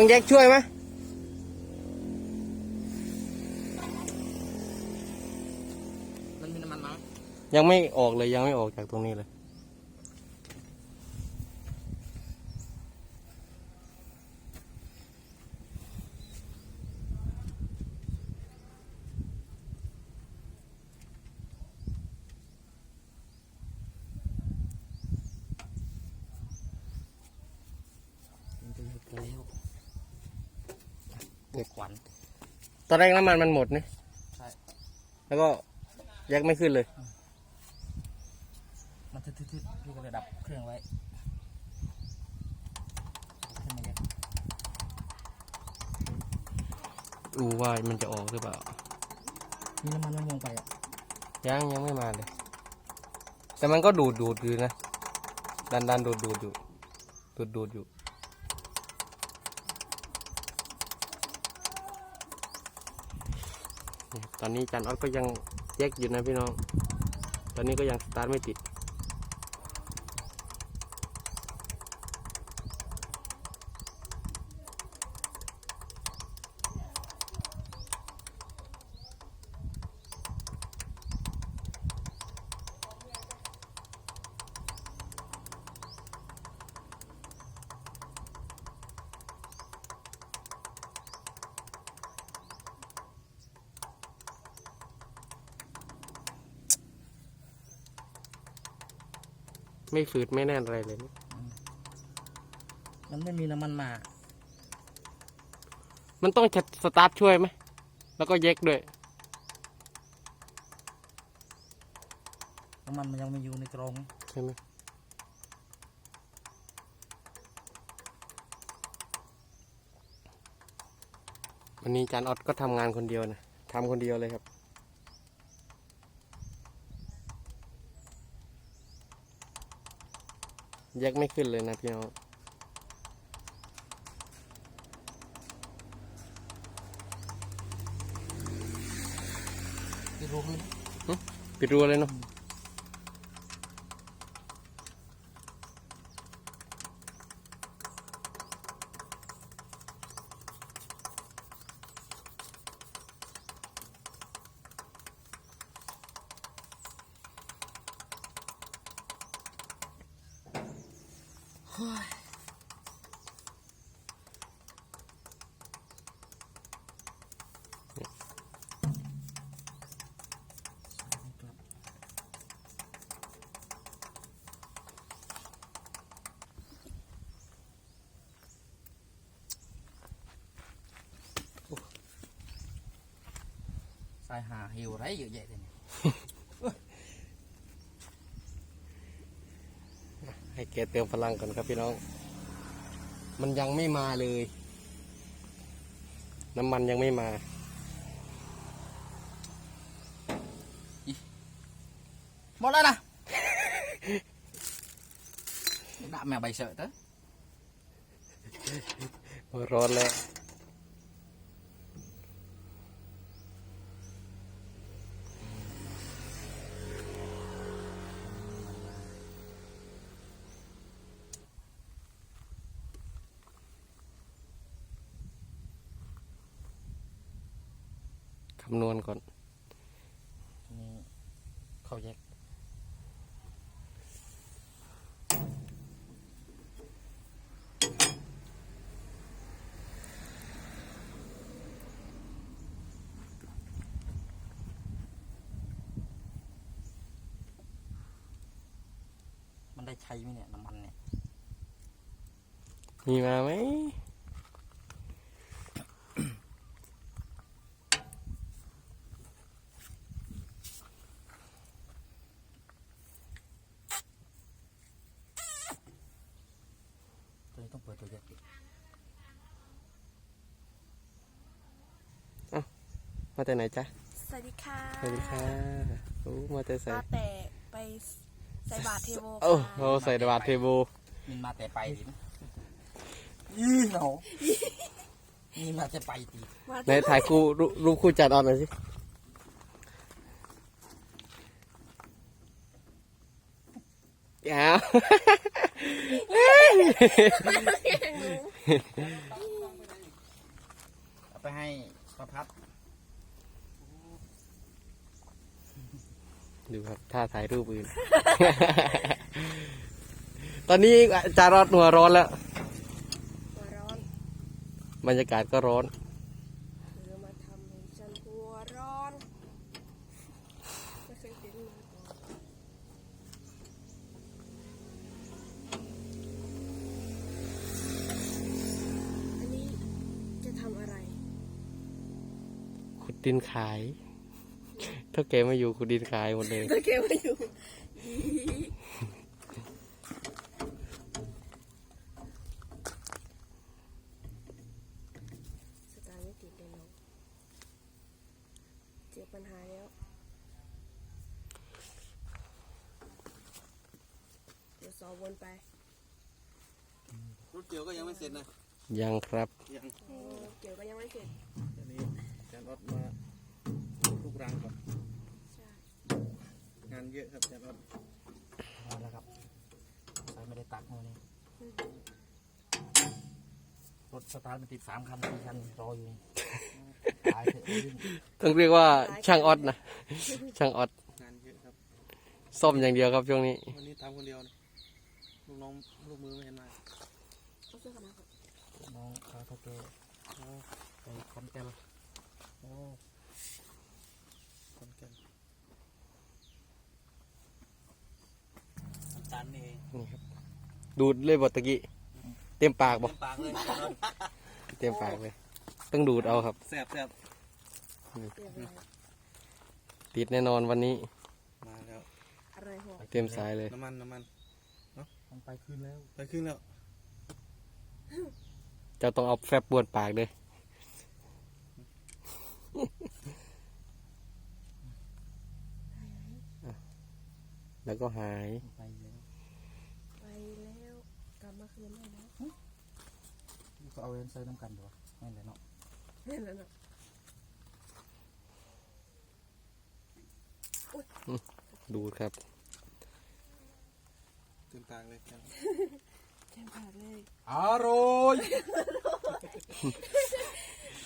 ต้องแยกช่วยไหมมันมีน้ำมันมั้งยังไม่ออกเลยยังไม่ออกจากตรงนี้เลยมันจะหยุดแล้ว ปวดขวัญตอนแรกน้ำมันมันหมดนี่ใช่ แล้วก็แยกไม่ขึ้นเลย มันทึดๆๆพี่ก็เลยดับเครื่องไว้ขึ้นมาเลยดูว่ามันจะออกหรือเปล่า มีน้ำมันมะม่วงไปอะยังยังไม่มาเลย แต่มันก็ดูดดูดอยู่นะ ดันดันดูดดูดอยู่ ดูดดูดอยู่ ตอนนี้จานออดก็ยังแยกอยู่นะพี่น้อง ตอนนี้ก็ยังสตาร์ทไม่ติด ไม่ฝืดไม่แน่นอะไรเลยนะมันไม่มีน้ำมันมามันต้องสตาร์ทช่วยไหม แล้วก็แยกด้วย น้ำมันมันยังไม่อยู่ในกรงใช่ไหมวันนี้จานออดก็ทำงานคนเดียวนะทำคนเดียวเลยครับ ยกไม่ขึ้นเลยนะพี่น้องที่รู้ขึ้นปิดรัวเลยเนาะ สายหาหิวไรเยอะแยะเลยเนี่ยให้แกเติมพลังก่อนครับพี่น้อง มันยังไม่มาเลย น้ำมันยังไม่มาหมดแล้วนะ đã mèo bày sợ tới ร้อนแล้ว คำนวณก่อนนี่เขาแยกมันได้ใช้ไหมเนี่ยน้ำมันเนี่ย มีมาไหม ตัวนี้ต้องเปิดตัวแยกดิมาแต่ไหนจ๊ะ สวัสดีค่ะ สวัสดีค่ะโอ้มาแต่ใส่มาแต่ไปใส่บาตรเทโวโอ้ค่ะโหใส่บาทเทโบมินมาแต่ไปดิอีเหนานี่มาแต่ไปตีมาไหนถ่ายคู่รูปรูปคู่จัดออนหน่อยสิ ยาวประพัดดูครับท่าถ่ายรูปอื่น ตอนนี้อาจารย์รอดหัวร้อนแล้ว หัวร้อน บรรยากาศก็ร้อน หรือมาทำให้ฉันหัวร้อนไม่เคยเป็นมาก่อนอันนี้จะทำอะไร ขุ ดดินขาย ถ้าแกไม่อยู่ขุดดินขายหมดเลย ตะเกียบไม่อยู่ สตาร์ทไม่ติดเลยน้องเจอปัญหาแล้วเดี๋ยวสอบวนไป รถเกี่ยวก็ยังไม่เสร็จนะยังครับ ยังโอ้เกี่ยวก็ยังไม่เสร็จ อันนี้อาจารย์รถมาลูกรังก่อนใช่งานเยอะครับอาจารย์รถมาแล้วครับใส่ไม่ได้ตักมาเลยรถสตาร์ทมันติดสามคันสี่คันรออยู่นี่ตายเถอะวิ่งต้องเรียกว่าช่างออดนะ ช่างออดงานเยอะครับ ซ่อมอย่างเดียวครับช่วงนี้ วันนี้ทำคนเดียวเลยลูกน้องลูกมือไม่เห็นมาเอาเสื้อกันหนาวก่อนน้องเขาเท่าแกโอ้ไปคอนแก่น โอ้คอนแก่นน้ำตาลนี่เองนี่ครับ ดูดเลยบทตะกี้ เต็มปากบ่เต็มปากเลยเต็มปากเลย ต้องดูดเอาครับ แสบแสบเรียบร้อยติดแน่นอนวันนี้ มาแล้วอะไรหัวเต็มสายเลย น้ำมันน้ำมันเนาะมันไปขึ้นแล้ว ไปขึ้นแล้ว เจ้าต้องเอาแฟบบ้วนปากเลย แล้วก็หายไปแล้วไปแล้วกลับมาคืนได้แล้วนี่ก็เอาเรนเซอร์น้ำกันดีกว่าไม่เลยเนาะนี่แหละเนาะดูดครับเต็มปากเลยครับเต็มปากเลยอร่อย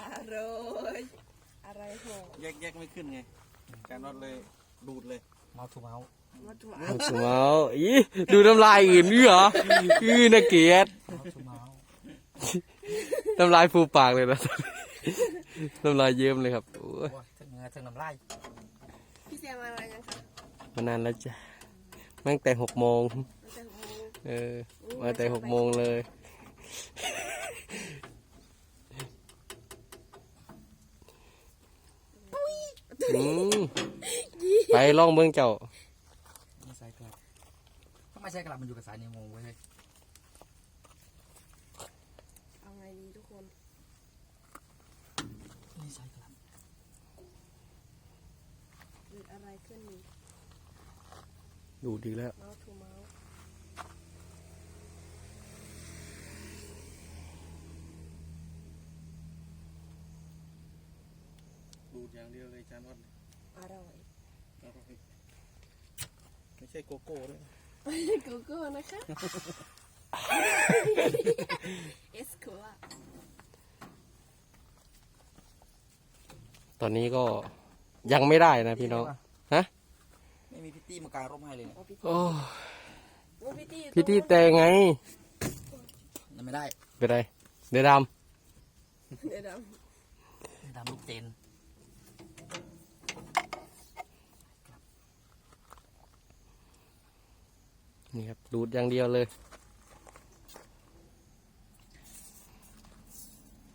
อร่อย อะไรหัวแยกแยกไม่ขึ้นไงการนอดเลยดูดเลยเมาทูเมามาถูกเอาสมเอาอีดูน้ำลายอื่นนี่เหรออือน่าเกลียดเมาทูเมาน้ำลายฟูปากเลยนะ น้ำลายเยิ้มเลยครับโอ้ยโอ้ยทั้งเหงือทั้งน้ำลายพี่แซมมาอะไรกันคะมานานแล้วจ้ะตั้งแต่หกโมง ตั้งแต่หกโมงเออ มาแต่หกโมงเลย อืมไปล่องเมืองเจ้า ไม่ใช่กลับถ้าไม่ใช่กลับมันอยู่กับสายเนวโมงไว้เลยเอาไงดีทุกคนไม่ใช่กลับเกิดอะไรขึ้นนี่ดูดีแล้ว เมาส์ทูเมาส์ ดูดอย่างเดียวเลยจานอดอร่อยอร่อยไม่ใช่โกโก้ด้วยกูโก้นะคะ เอสคัวตอนนี้ก็ยังไม่ได้นะพี่น้อง ฮะ ไม่มีพิตตี้มากางร่มให้เลยเนี่ยโอ้พี่โอ้โอ้พี่ตี้พี่ที่แต่ไงยังไม่ได้เป็นไรเดือดเดี๋ยวดดำลูกเจน นี่ครับดูดอย่างเดียวเลย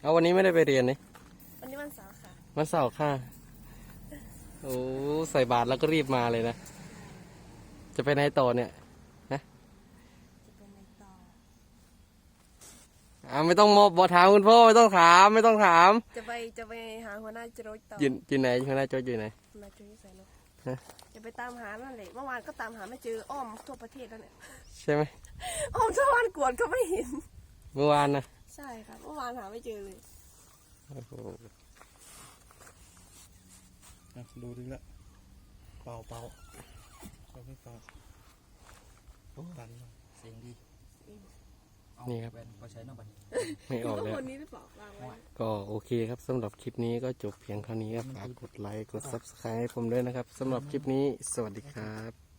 เอาวันนี้ไม่ได้ไปเรียนนี่ำวันนี้วันเสาร์ค่ะวันเสาร์ค่ะ โอ้ใส่บาตรแล้วก็รีบมาเลยนะ จะไปไหนต่อเนี่ยจะเป็นในต่ออ่าไม่ต้องมอบอถามคุณพ่อไม่ต้องถาม ไม่ต้องถาม จะไปจะไปหาหัวหน้าจรวดต่ออยืนยืนไหนหัวหน้าโจอยอยู่ไหนหัวหน้าจรวดใส่เนาะฮะจะไปตามหานั่นแหละเมื่อวานก็ตามหาไม่เจออ้อมทั่วประเทศแล้วเนี่ยใช่ไหมอ้อมทั่วบ้านกวดก็ไม่เห็น เมื่อวานนะใช่ค่ะเมื่อวานหาไม่เจอเลยโอ้โหดูดึงละเป่าเป่าเป่าไม่เป่าโอ้ตันเสียงดีเอา นี่ครับ พอใช้นอกบัดนี้ไม่ออกแล้วบนนี้หรือเปล่าวางไว้ ก็โอเคครับสำหรับคลิปนี้ก็จบเพียงเท่านี้ครับฝากกดไลค์กด subscribe ให้ผมด้วยนะครับสำหรับคลิปนี้สวัสดีครับ